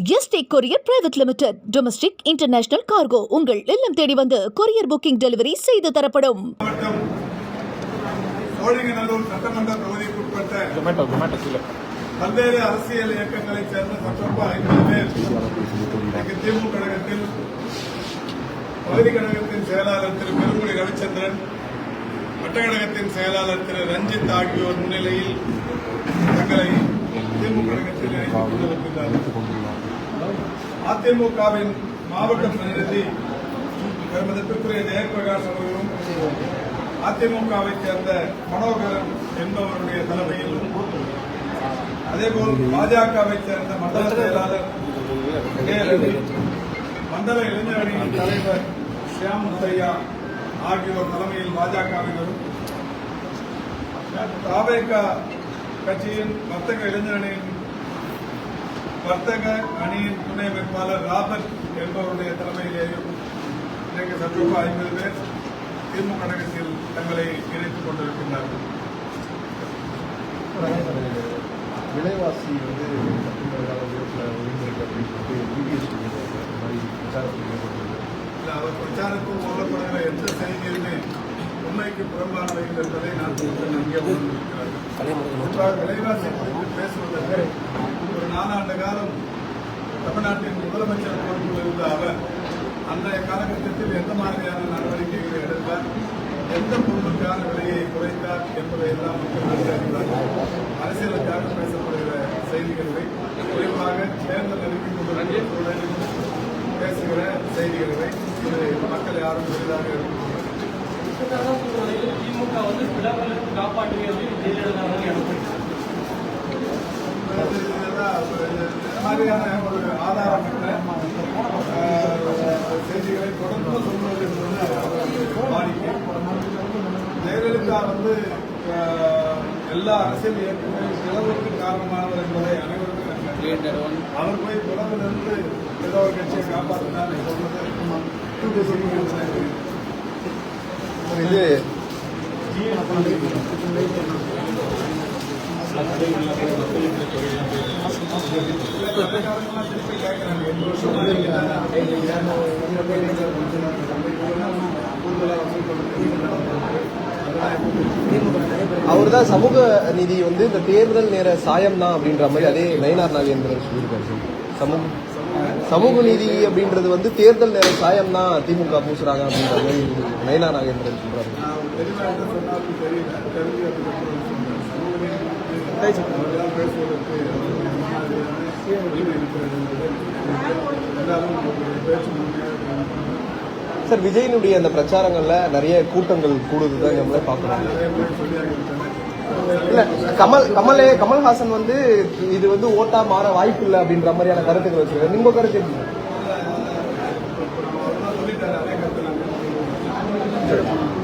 ST courier private limited domestic international cargo உங்கள் இல்லம் தேடி வந்து கொரியர் புக்கிங் டெலிவரி செய்து தரப்படும். பல்வேறு அரசியல் இயக்கங்களைச் சேர்ந்த சட்டப்பா ஐம்பது பேர் இன்றைக்கு திமுக கழகத்தில் பகுதி கழகத்தின் செயலாளர் திரு பெருங்குடி ரவிச்சந்திரன் வட்டக்கழகத்தின் செயலாளர் திரு ரஞ்சித் ஆகியோர் முன்னிலையில் தங்களை திமுக கழகத்தில் இணைத்துக் கொண்டிருக்கிறார்கள் அதிமுகவின் மாவட்ட பிரதிநிதி பெருமதிப்பிற்குரிய ஜெயபிரகாஷ் அவர்களும் அதிமுகவை சேர்ந்த மனோகரன் என்பவருடைய தலைமையில். அதேபோல் பாஜகவை சேர்ந்த மண்டல செயலாளர் மண்டல இளைஞரணியின் தலைவர் ஷியாம் முத்தையா ஆகியோர் தலைமையில் பாஜகவினரும் தாவேக கட்சியின் வர்த்தக இளைஞரணியின் வர்த்தக அணியின் துணை வேட்பாளர் ராபர்ட் என்பவருடைய தலைமையிலேயும் இன்றைக்கு சற்றொப்ப ஐம்பது பேர் திமுக கழகத்தில் தங்களை இணைத்துக் கொண்டிருக்கின்றார்கள். விலைவாசி வந்து அவர் பிரச்சாரத்தில் சொல்லப்படுகிற எந்த செய்தியுமே உண்மைக்கு புறம்பானவைகள் என்பதை நான் நம்பிக்கை உணர்ந்திருக்கிறார்கள் குறிப்பாக விலைவாசி குறித்து பேசுவதற்கு நாலாண்டு காலம் தமிழ்நாட்டின் முதலமைச்சர் பொறுப்பில் இருந்த அவர் அன்றைய காலகட்டத்தில் எந்த மாதிரியான நடவடிக்கைகளை எடுத்தார் எந்த பொருளுக்கான விலையை குறைத்தார் என்பதை எல்லாம் மக்கள் நன்கு அரசியலுக்காக பேசப்படுகிற செய்திகளை குறிப்பாக தேர்தல் நெருங்கிக் பேசுகிற செய்திகளை இதை மக்கள் யாரும் பெரிதாக எடுத்துக்கொள்வார்கள் திமுக வந்து விளம்பரத்தை காப்பாற்றுகிறது அப்படின்னு ஜெயலலிதா அவர்கள் எடப்பாடி இதுதான் ஒரு இந்த மாதிரியான ஒரு ஆதாரமற்ற செய்திகளை தொடர்ந்து சொல்வது என்பது வாடிக்கை. ஜெயலலிதா வந்து எல்லா அரசியல் இயக்கங்களின் பிளவுக்கு காரணமானவர் என்பதை அனைவருக்கும். அவர் போய் பிளவிலிருந்து ஏதோ ஒரு கட்சியை காப்பாற்றினார் சொல்வது இது அவர் தான் சமூக நீதி வந்து இந்த தேர்தல் நேர சாயம் தான் அப்படின்ற மாதிரி அதே நயினார் நாகேந்திரன் சொல்லியிருக்காரு சமூக சமூக நீதி அப்படின்றது வந்து தேர்தல் நேர சாயம் தான் திமுக பூசுறாங்க அப்படின்ற மாதிரி நயினார் நாகேந்திரன் சொல்றாரு. சார் விஜயினுடைய அந்த பிரச்சாரங்களில் நிறைய கூட்டங்கள் கூடுதுதான் நம்மளே பார்க்கலாம் இல்லை கமல் கமலே கமல்ஹாசன் வந்து இது வந்து ஓட்டா மாற வாய்ப்பு இல்லை அப்படின்ற மாதிரியான கருத்துக்கள் வச்சிருக்காரு. உங்க கருத்து எப்படி அவர் சொல்லிட்டாரு அதே கருத்து நாங்கள்